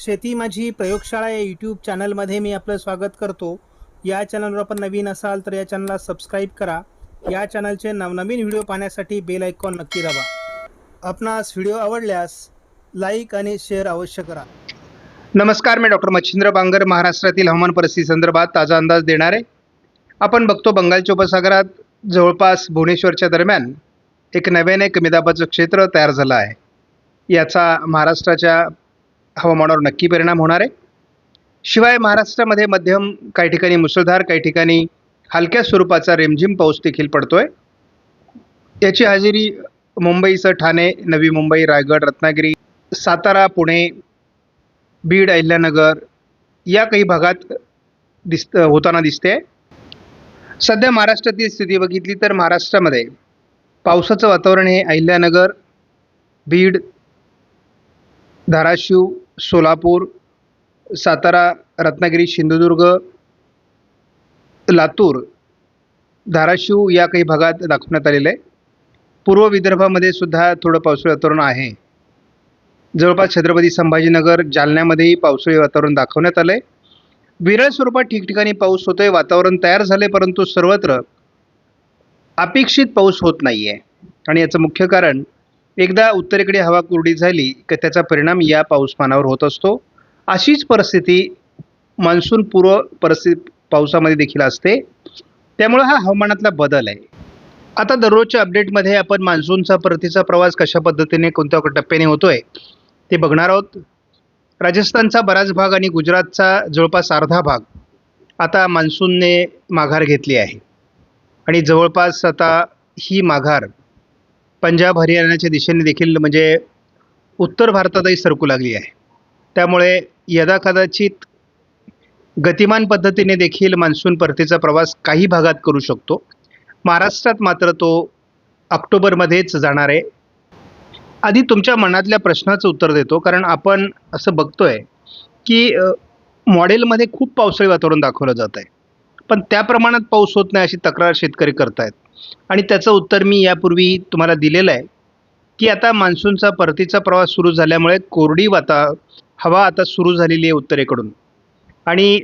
शेती माझी प्रयोगशाळा या यूट्यूब चॅनलमध्ये मी आपलं स्वागत करतो. या चॅनलवर आपण नवीन असाल तर या चॅनलला सबस्क्राईब करा. या चॅनलचे नवनवीन व्हिडिओ पाहण्यासाठी बेल आयकॉन नक्की दाबा. आपणास व्हिडिओ आवडल्यास लाईक आणि शेअर अवश्य करा. नमस्कार मी डॉक्टर मच्छिंद्र बांगर महाराष्ट्रातील हवामान परिस्थिती संदर्भात ताजा अंदाज देणार. आहे आपण बघतो बंगालच्या उपसागरात जवळपास भुवनेश्वरच्या दरम्यान एक नव्याने कमी दाबाचं क्षेत्र तयार झालं आहे. याचा महाराष्ट्राच्या हवामानावर नक्की परिणाम होणार आहे. शिवाय महाराष्ट्रामध्ये मध्यम काही ठिकाणी मुसळधार काही ठिकाणी हलक्या स्वरूपाचा रेमझिम पाऊस देखील आहे याची हजेरी मुंबईसह ठाणे नवी मुंबई रायगड रत्नागिरी सातारा पुणे बीड अहिल्यानगर या काही भागात दिस होताना दिसते. सध्या महाराष्ट्रातील स्थिती बघितली तर महाराष्ट्रामध्ये पावसाचं वातावरण हे अहिल्यानगर बीड धाराशिव सोलापूर सातारा रत्नागिरी सिंधुदुर्ग लातूर धाराशिव या काही भागात दाखवण्यात आलेलं आहे. पूर्व विदर्भामध्ये सुद्धा थोडं पावसाळी वातावरण आहे. जवळपास छत्रपती संभाजीनगर जालन्यामध्येही पावसाळी वातावरण दाखवण्यात आलं आहे विरळ स्वरूपात ठिकठिकाणी पाऊस होतोय वातावरण तयार झाले परंतु सर्वत्र अपेक्षित पाऊस होत नाही आहे आणि याचं मुख्य कारण एकदा उत्तरेकडे हवा कोरडी झाली की त्याचा परिणाम या पाऊसमानावर होत असतो. अशीच परिस्थिती मान्सून पूर्व परिस्थिती पावसामध्ये देखील असते. त्यामुळे हा हवामानातला बदल आहे. आता दररोजच्या अपडेटमध्ये आपण मान्सूनचा परतीचा प्रवास कशा पद्धतीने कोणत्या टप्प्याने होतोय ते बघणार आहोत. राजस्थानचा बराच भाग आणि गुजरातचा जवळपास अर्धा भाग आता मान्सूनने माघार घेतली आहे. आणि जवळपास आता ही माघार पंजाब हरियाणाच्या दिशेने देखील म्हणजे उत्तर भारतातही सरकू लागली आहे. त्यामुळे यदाकदाचित गतिमान पद्धतीने देखील मान्सून परतीचा प्रवास काही भागात करू शकतो. महाराष्ट्रात मात्र तो ऑक्टोबरमध्येच जाणार आहे. आधी तुमच्या मनातल्या प्रश्नाचं उत्तर देतो कारण आपण असं बघतोय की मॉडेलमध्ये खूप पावसाळी वातावरण दाखवलं जात आहे पण त्या प्रमाणात पाऊस होत नाही अशी तक्रार शेतकरी करतायत. आणि त्याचं उत्तर मी यापूर्वी तुम्हाला दिलेलं आहे की आता मान्सूनचा परतीचा प्रवास सुरू झाल्यामुळे कोरडी वाता हवा आता सुरू झालेली आहे उत्तरेकडून. आणि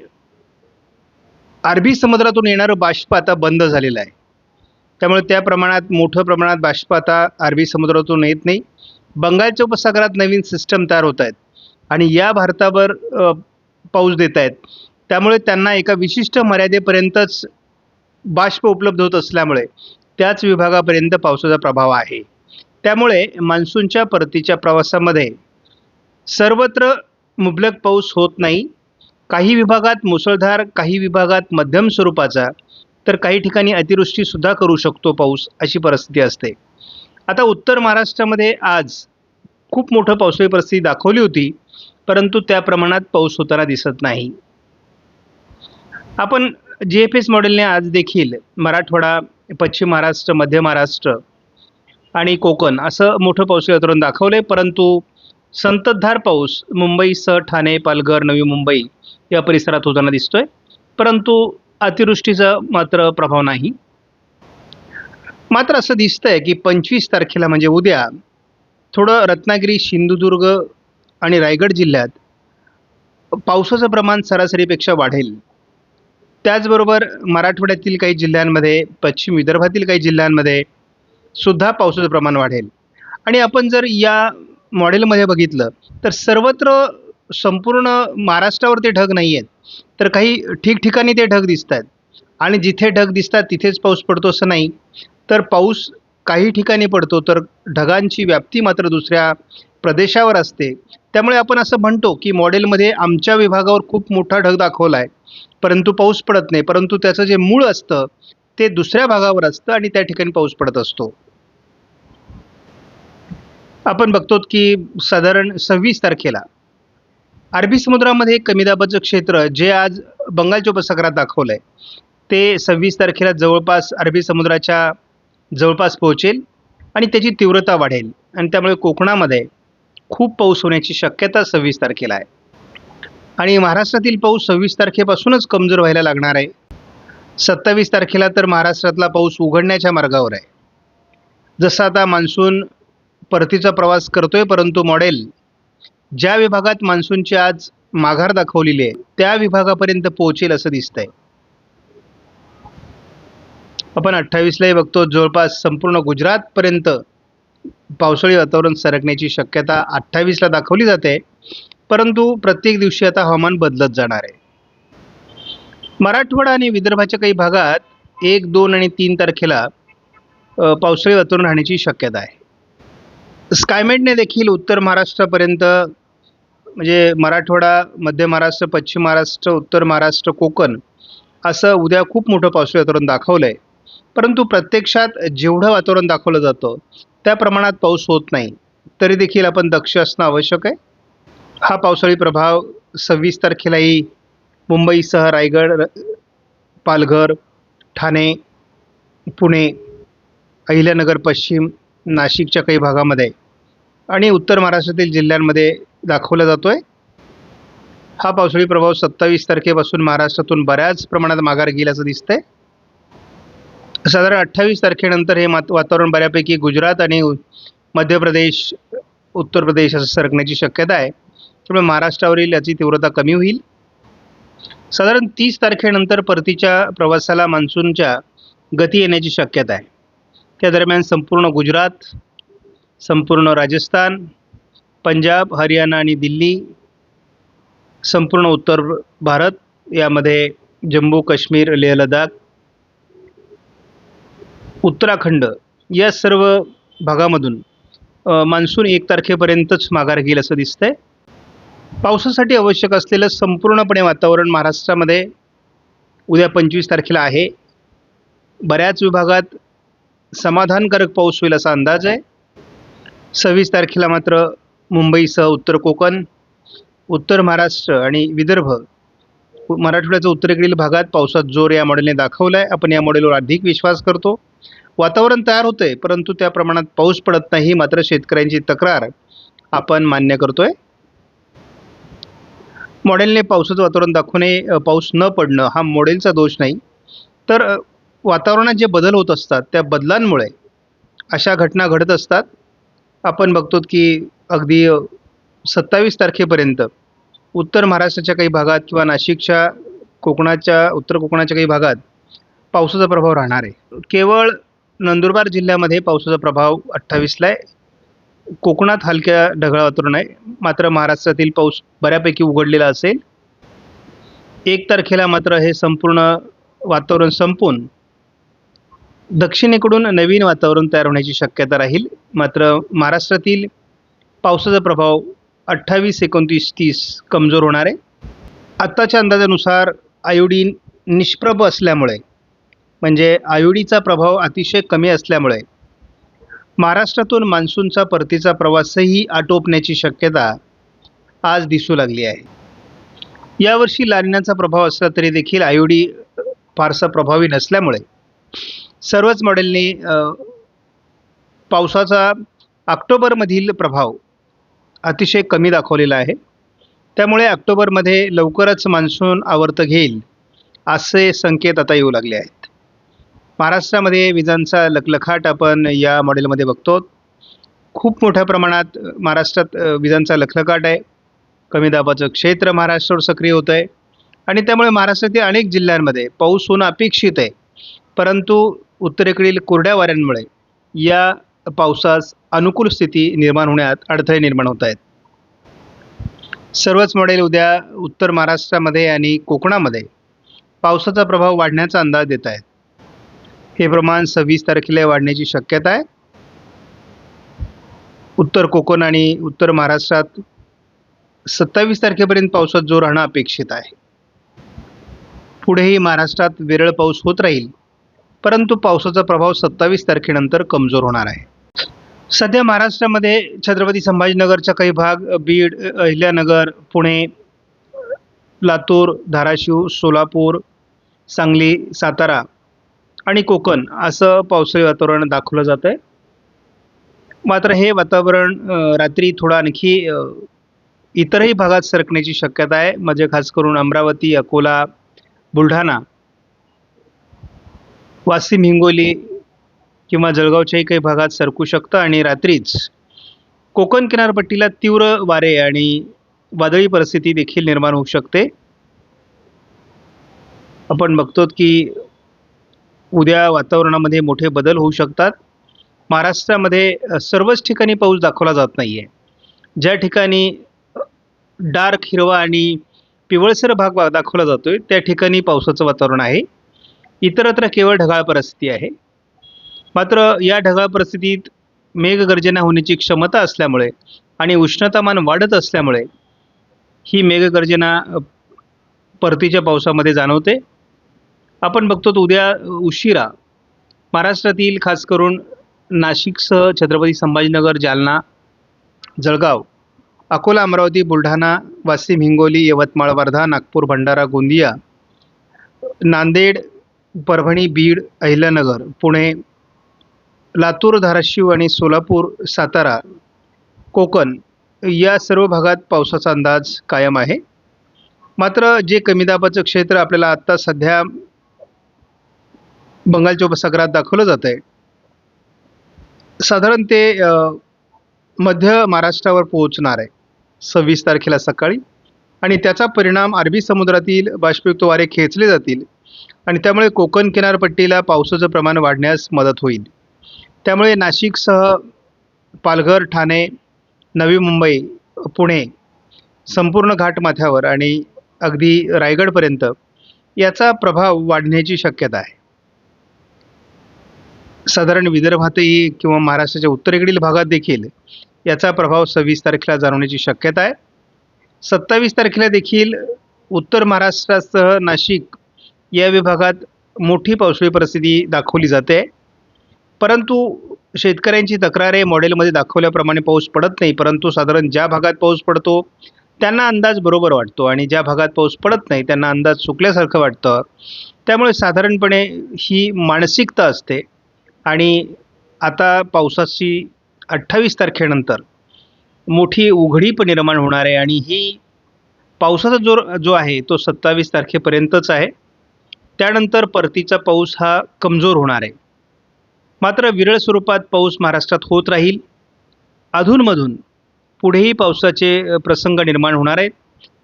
अरबी समुद्रातून येणारं बाष्प आता बंद झालेलं आहे. त्यामुळे त्या प्रमाणात मोठं प्रमाणात बाष्प आता अरबी समुद्रातून येत नाही. बंगालच्या उपसागरात नवीन सिस्टम तयार होत आहेत. आणि या भारतावर पाऊस देत आहेत. त्यामुळे त्यांना एका विशिष्ट मर्यादेपर्यंतच बाष्प उपलब्ध होत असल्यामुळे त्याच विभागापर्यंत पावसाचा प्रभाव आहे. त्यामुळे मान्सूनच्या परतीच्या प्रवासामध्ये सर्वत्र मुबलक पाऊस होत नाही. काही विभागात मुसळधार काही विभागात मध्यम स्वरूपाचा तर काही ठिकाणी अतिवृष्टीसुद्धा करू शकतो पाऊस अशी परिस्थिती असते. आता उत्तर महाराष्ट्रामध्ये आज खूप मोठं पावसाळी परिस्थिती दाखवली होती परंतु त्या प्रमाणात पाऊस होताना दिसत नाही. आपण जी एफ एस मॉडेलने आज देखील मराठवाडा पश्चिम महाराष्ट्र मध्य महाराष्ट्र आणि कोकण असं मोठं पाऊस वातावरण दाखवलं आहे परंतु संततधार पाऊस मुंबईसह ठाणे पालघर नवी मुंबई या परिसरात होताना दिसतोय. परंतु अतिवृष्टीचा मात्र प्रभाव नाही. मात्र असं दिसतंय की पंचवीस तारखेला म्हणजे उद्या थोडं रत्नागिरी सिंधुदुर्ग आणि रायगड जिल्ह्यात पावसाचं प्रमाण सरासरीपेक्षा वाढेल. त्याचबरोबर मराठवाड्यातील काही जिल्ह्यांमध्ये पश्चिम विदर्भातील काही जिल्ह्यांमध्ये सुद्धा पावसाचं प्रमाण वाढेल. आणि आपण जर या मॉडेलमध्ये बघितलं तर सर्वत्र संपूर्ण महाराष्ट्रावर ते ढग नाही आहेत तर काही ठिकठिकाणी ते ढग दिसत आहेत आणि जिथे ढग दिसतात तिथेच पाऊस पडतो असं नाही. तर पाऊस काही ठिकाणी पडतो तर ढगांची व्याप्ती मात्र दुसऱ्या प्रदेशावर असते. त्यामुळे आपण असं म्हणतो की मॉडेलमध्ये आमच्या विभागावर खूप मोठा ढग दाखवला आहे परंतु पाऊस पडत नाही परंतु त्याचं जे मूळ असतं ते दुसऱ्या भागावर असतं आणि त्या ठिकाणी पाऊस पडत असतो. आपण बघतो की साधारण सव्वीस तारखेला अरबी समुद्रामध्ये कमी दाबाचं क्षेत्र जे आज बंगालच्या उपसागरात दाखवलं आहे ते सव्वीस तारखेला जवळपास अरबी समुद्राच्या जवळपास पोहोचेल आणि त्याची तीव्रता वाढेल. आणि त्यामुळे कोकणामध्ये खूप पाऊस होण्याची शक्यता सव्वीस तारखेला आहे. आणि महाराष्ट्रातील पाऊस सव्वीस तारखेपासूनच कमजोर व्हायला लागणार आहे. सत्तावीस तारखेला तर महाराष्ट्रातला पाऊस उघडण्याच्या मार्गावर आहे. जसं आता मान्सून परतीचा प्रवास करतोय परंतु मॉडेल ज्या विभागात मान्सूनची आज माघार दाखवलेली आहे त्या विभागापर्यंत पोहोचेल असं दिसतंय. आपण अठ्ठावीसलाही बघतो जवळपास संपूर्ण गुजरातपर्यंत पावसाळी वातावरण सरकण्याची शक्यता अठ्ठावीसला दाखवली जाते. परंतु प्रत्येक दिवशी आता हवामान बदलत जाणार आहे. मराठवाडा आणि विदर्भाच्या काही भागात एक दोन आणि तीन तारखेला पावसाळी वातावरण राहण्याची शक्यता आहे. स्कायमेटने देखील उत्तर महाराष्ट्रापर्यंत म्हणजे मराठवाडा मध्य महाराष्ट्र पश्चिम महाराष्ट्र उत्तर महाराष्ट्र कोकण असं उद्या खूप मोठं पावसाळी वातावरण दाखवलं आहे परंतु प्रत्यक्षात जेवढं वातावरण दाखवलं जातं त्या प्रमाणात पाऊस होत नाही. तरी देखील आपण दक्ष असणं आवश्यक आहे. हा पावसाळी प्रभाव सव्वीस तारखेलाही मुंबईसह रायगड र- पालघर ठाणे पुणे अहिल्यानगर पश्चिम नाशिकच्या काही भागामध्ये आणि उत्तर महाराष्ट्रातील जिल्ह्यांमध्ये दाखवला जातो आहे हा पावसाळी प्रभाव सत्तावीस तारखेपासून महाराष्ट्रातून बऱ्याच प्रमाणात माघार गेल्याचं असं दिसतंय. साधारण अठ्ठावीस तारखेनंतर हे मात वातावरण बऱ्यापैकी गुजरात आणि मध्य प्रदेश उत्तर प्रदेश असं सरकण्याची शक्यता आहे. त्यामुळे महाराष्ट्रावरील याची तीव्रता कमी होईल. साधारण तीस तारखेनंतर परतीच्या प्रवासाला मान्सूनच्या गती येण्याची शक्यता आहे. त्या दरम्यान संपूर्ण गुजरात संपूर्ण राजस्थान पंजाब हरियाणा आणि दिल्ली संपूर्ण उत्तर भारत यामध्ये जम्मू काश्मीर लेह लडाख उत्तराखंड या सर्व भागामधून मान्सून एक तारखेपर्यंतच माघार घेईल असं दिसतंय. पावसासाठी आवश्यक असलेलं संपूर्णपणे वातावरण महाराष्ट्रामध्ये उद्या पंचवीस तारखेला आहे. बऱ्याच विभागात समाधानकारक पाऊस होईल असा अंदाज आहे. सव्वीस तारखेला मात्र मुंबईसह उत्तर कोकण उत्तर महाराष्ट्र आणि विदर्भ मराठवाड्याच्या उत्तरेकडील भागात पावसात जोर या मॉडेलने दाखवला आहे आपण या मॉडेलवर अधिक विश्वास करतो. वातावरण तयार होतंय परंतु त्या प्रमाणात पाऊस पडत नाही मात्र शेतकऱ्यांची तक्रार आपण मान्य करतोय. मॉडेलने पावसाचं वातावरण दाखवणे पाऊस न पडणं हा मॉडेलचा दोष नाही. तर वातावरणात जे बदल होत असतात त्या बदलांमुळे अशा घटना घडत असतात. आपण बघतो की अगदी सत्तावीस तारखेपर्यंत उत्तर महाराष्ट्राच्या काही भागात किंवा नाशिकच्या कोकणाच्या उत्तर कोकणाच्या काही भागात पावसाचा प्रभाव राहणार आहे. केवळ नंदुरबार जिल्ह्यामध्ये पावसाचा प्रभाव अठ्ठावीसला आहे. कोकणात हलक्या ढगाळ वातावरण आहे. मात्र महाराष्ट्रातील पाऊस बऱ्यापैकी उघडलेला असेल. एक तारखेला मात्र हे संपूर्ण वातावरण संपून दक्षिणेकडून नवीन वातावरण तयार होण्याची शक्यता राहील. मात्र महाराष्ट्रातील पावसाचा प्रभाव अठ्ठावीस एकोणतीस तीस कमजोर होणार आहे. आत्ताच्या अंदाजानुसार आयोडीन निष्प्रभ असल्यामुळे म्हणजे आयोडीचा प्रभाव अतिशय कमी असल्यामुळे महाराष्ट्रातून मान्सूनचा परतीचा प्रवासही आटोपण्याची शक्यता आज दिसू लागली आहे. यावर्षी लानिनाचा प्रभाव असला तरी देखील आयोडी फारसा प्रभावी नसल्यामुळे सर्वच मॉडेलनी पावसाचा ऑक्टोबरमधील प्रभाव अतिशय कमी दाखवलेला आहे. त्यामुळे ऑक्टोबरमध्ये लवकरच मान्सून आवर्त घेईल असे संकेत आता येऊ लागले आहेत. महाराष्ट्रामध्ये विजांचा लखलखाट आपण या मॉडेलमध्ये बघतो. खूप मोठ्या प्रमाणात महाराष्ट्रात विजांचा लखलखाट आहे. कमी दाबाचं क्षेत्र महाराष्ट्रावर सक्रिय होतं आहे आणि त्यामुळे महाराष्ट्रातील अनेक जिल्ह्यांमध्ये पाऊस होणं अपेक्षित आहे. परंतु उत्तरेकडील कोरड्या वाऱ्यांमुळे या पावसास अनुकूल स्थिती निर्माण होण्यात अडथळे निर्माण होत आहेत. सर्वच मॉडेल उद्या उत्तर महाराष्ट्रामध्ये आणि कोकणामध्ये पावसाचा प्रभाव वाढण्याचा अंदाज देत आहेत. हे प्रमाण सव्वीस तारखेला वाढण्याची शक्यता आहे. उत्तर कोकण आणि उत्तर महाराष्ट्रात सत्तावीस तारखेपर्यंत पावसात जोर राहणं अपेक्षित आहे. पुढेही महाराष्ट्रात विरळ पाऊस होत राहील परंतु पावसाचा प्रभाव सत्तावीस तारखेनंतर कमजोर होणार आहे. सध्या महाराष्ट्रामध्ये छत्रपती संभाजीनगरचा काही भाग बीड अहिल्यानगर पुणे लातूर धाराशिव सोलापूर सांगली सातारा आणि कोकण असं पावसाळी वातावरण दाखवलं जातं आहे मात्र हे वातावरण रात्री थोडं आणखी इतरही भागात सरकण्याची शक्यता आहे. म्हणजे खास करून अमरावती अकोला बुलढाणा वाशिम हिंगोली किंवा जळगावच्याही काही भागात सरकू शकतं. आणि रात्रीच कोकण किनारपट्टीला तीव्र वारे आणि वादळी परिस्थिती देखील निर्माण होऊ शकते. आपण बघतो की उद्या वातावरणामध्ये मोठे बदल होऊ शकतात. महाराष्ट्रामध्ये सर्वच ठिकाणी पाऊस दाखवला जात नाही आहे ज्या ठिकाणी डार्क हिरवा आणि पिवळसर भाग दाखवला जातो आहे त्या ठिकाणी पावसाचं वातावरण आहे. इतरत्र केवळ ढगाळ परिस्थिती आहे. मात्र या ढगाळ परिस्थितीत मेघगर्जना होण्याची क्षमता असल्यामुळे आणि उष्णतामान वाढत असल्यामुळे ही मेघगर्जना परतीच्या पावसामध्ये जाणवते. आपण बघतो तर उद्या उशिरा. महाराष्ट्रातील खास करून नाशिकसह छत्रपती संभाजीनगर जालना जळगाव अकोला अमरावती बुलढाणा वाशिम हिंगोली यवतमाळ वर्धा नागपूर भंडारा गोंदिया नांदेड परभणी बीड अहिल्यानगर पुणे लातूर धाराशिव आणि सोलापूर सातारा कोकण या सर्व भागात पावसाचा अंदाज कायम आहे. मात्र जे कमी दाबाचं क्षेत्र आपल्याला आत्ता सध्या बंगालच्या उपसागरात दाखवलं जात आहे साधारण ते मध्य महाराष्ट्रावर पोहोचणार आहे. सव्वीस तारखेला सकाळी. आणि त्याचा परिणाम अरबी समुद्रातील बाष्पयुक्त वारे खेचले जातील. आणि त्यामुळे कोकण किनारपट्टीला पावसाचं प्रमाण वाढण्यास मदत होईल. त्यामुळे नाशिकसह पालघर ठाणे नवी मुंबई पुणे संपूर्ण घाटमाथ्यावर आणि अगदी रायगडपर्यंत याचा प्रभाव वाढण्याची शक्यता आहे. साधारण विदर्भातही किंवा महाराष्ट्राच्या उत्तरेकडील भागात देखील याचा प्रभाव सव्वीस तारखेला जाणवण्याची शक्यता आहे. सत्तावीस तारखेला देखील उत्तर महाराष्ट्रासह नाशिक या विभागात मोठी पावसाळी परिस्थिती दाखवली जाते. परंतु शेतकऱ्यांची तक्रार आहे मॉडेलमध्ये दाखवल्याप्रमाणे पाऊस पडत नाही परंतु साधारण ज्या भागात पाऊस पडतो त्यांना अंदाज बरोबर वाटतो आणि ज्या भागात पाऊस पडत नाही त्यांना अंदाज चुकल्यासारखं वाटतं. त्यामुळे साधारणपणे ही मानसिकता असते. आणि आता पावसाची अठ्ठावीस तारखेनंतर मोठी उघडीप निर्माण होणार आहे आणि ही पावसाचा जोर जो आहे तो सत्तावीस तारखेपर्यंतच आहे. त्यानंतर परतीचा पाऊस हा कमजोर होणार आहे. मात्र विरळ स्वरूपात पाऊस महाराष्ट्रात होत राहील. अधूनमधून पुढेही पावसाचे प्रसंग निर्माण होणार आहेत.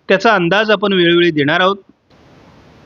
त्याचा अंदाज आपण वेळोवेळी देणार आहोत.